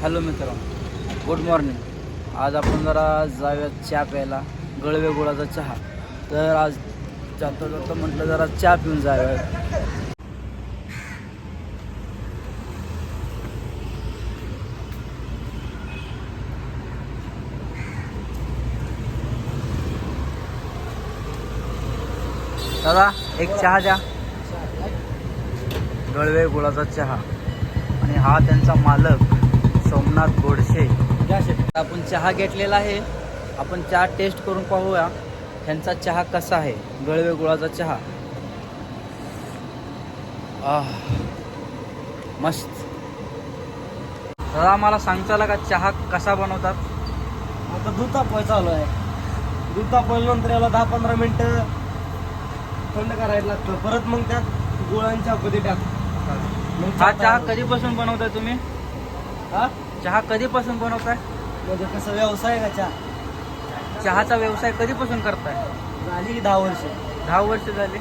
Hello मित्र good morning. आज आपण जरा जाऊयात चहा प्यायला गळवे गुळाचा चहा. तर आज जाता जाता म्हटलं जरा चहा पिऊन जाऊया दादा एक चहा द्या. गळवे गुळाचा चहा. आणि हा त्यांचा मालक. आपण चहा घेतलेला आहे. आपण चहा टेस्ट करून पाहूया. ह्यांचा चहा कसा आहे? गळवे गुळाचा चहा. मस्त. दादा मला सांगताला का चहा कसा बनवतात? आता दूध तापवायचं चालू आहे. दूध तापवल्यानंतर याला दहा पंधरा मिनिटं थंड करायला लागतं. परत मग त्यात गुळांच्या कधी टाक. मग हा चहा. कधीपासून बनवताय तुम्ही? हा? चहा कधीपासून बनवताय? म्हणजे कसं व्यवसाय आहे का चहा? चहाचा व्यवसाय कधीपासून करताय? झाली की दहा वर्ष. दहा वर्ष झाली.